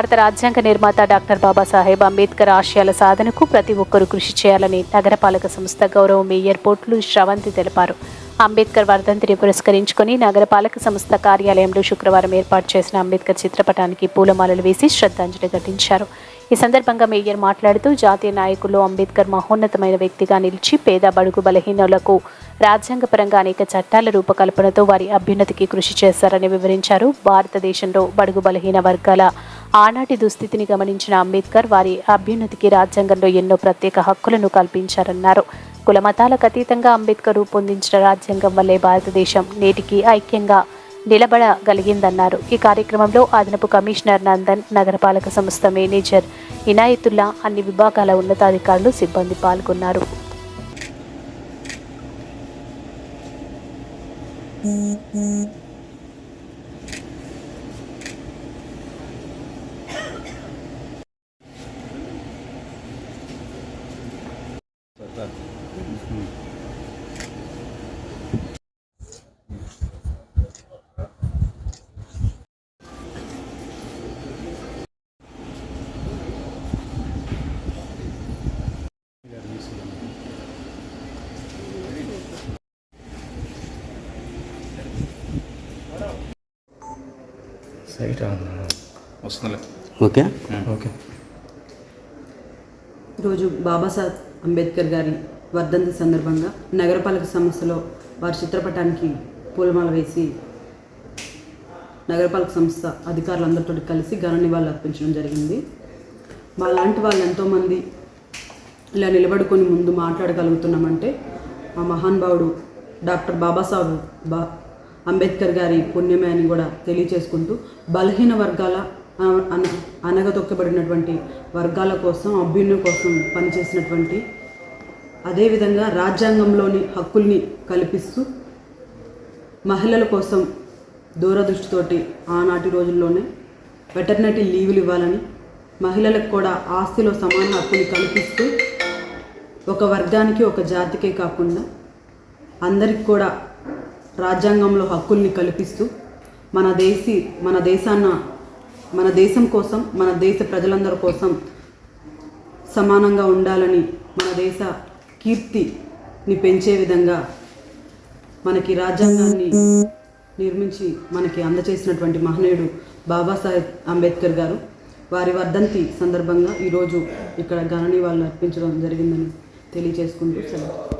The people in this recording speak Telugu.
భారత రాజ్యాంగ నిర్మాత డాక్టర్ బాబాసాహెబ్ అంబేద్కర్ ఆశయాల సాధనకు ప్రతి ఒక్కరూ కృషి చేయాలని నగరపాలక సంస్థ గౌరవ మేయర్ పోట్లు శ్రవంతి తెలిపారు. అంబేద్కర్ వర్ధంతిని పురస్కరించుకొని నగరపాలక సంస్థ కార్యాలయంలో శుక్రవారం ఏర్పాటు చేసిన అంబేద్కర్ చిత్రపటానికి పూలమాలలు వేసి శ్రద్ధాంజలి ఘటించారు. ఈ సందర్భంగా మేయర్ మాట్లాడుతూ జాతీయ నాయకులు అంబేద్కర్ మహోన్నతమైన వ్యక్తిగా నిలిచి పేద బడుగు బలహీనులకు రాజ్యాంగపరంగా అనేక చట్టాల రూపకల్పనతో వారి అభ్యున్నతికి కృషి చేశారని వివరించారు. భారతదేశంలో బడుగు బలహీన వర్గాల ఆనాటి దుస్థితిని గమనించిన అంబేద్కర్ వారి అభ్యున్నతికి రాజ్యాంగంలో ఎన్నో ప్రత్యేక హక్కులను కల్పించారన్నారు. కులమతాలకు అతీతంగా అంబేద్కర్ రూపొందించిన రాజ్యాంగం వల్లే భారతదేశం నేటికి ఐక్యంగా నిలబడగలిగిందన్నారు. ఈ కార్యక్రమంలో అదనపు కమిషనర్ నందన్ నగరపాలక సంస్థ మేనేజర్ ఇనాయతుల్లా అన్ని విభాగాల ఉన్నతాధికారులు సిబ్బంది పాల్గొన్నారు. సైట్ వస్తుందిలే. ఓకే. ఓకే. ఈరోజు బాబాసాహెబ్ అంబేద్కర్ గారి వర్ధంతి సందర్భంగా నగరపాలక సంస్థలో వారి చిత్రపటానికి పూలమాల వేసి నగరపాలక సంస్థ అధికారులందరితో కలిసి ఘన నివాళులు అర్పించడం జరిగింది. మా లాంటి వాళ్ళు ఎంతోమంది ఇలా నిలబడుకొని ముందు మాట్లాడగలుగుతున్నామంటే ఆ మహానుభావుడు డాక్టర్ బాబాసాహెబ్ బా అంబేద్కర్ గారి పుణ్యమే అని కూడా తెలియచేసుకుంటూ బలహీన వర్గాల అన- అనగతొక్కబడినటువంటి వర్గాల కోసం అభ్యున్న కోసం పనిచేసినటువంటి అదేవిధంగా రాజ్యాంగంలోని హక్కుల్ని కల్పిస్తూ మహిళల కోసం దూరదృష్టితోటి ఆనాటి రోజుల్లోనే వెటర్నరీ లీవులు ఇవ్వాలని మహిళలకు కూడా ఆస్తిలో సమాన హక్కులు కల్పిస్తూ ఒక వర్గానికి ఒక జాతికే కాకుండా అందరికి కూడా రాజ్యాంగంలో హక్కుల్ని కల్పిస్తూ మన దేశీ మన దేశాన్న మన దేశం కోసం మన దేశ ప్రజలందరి కోసం సమానంగా ఉండాలని మన దేశ కీర్తిని పెంచే విధంగా మనకి రాజ్యాంగాన్ని నిర్మించి మనకి అందచేసినటువంటి మహనీయుడు బాబాసాహెబ్ అంబేద్కర్ గారు వారి వర్ధంతి సందర్భంగా ఈరోజు ఇక్కడ ఘన నివాళులు అర్పించడం జరిగిందని తెలియజేసుకుంటూ సెలవు.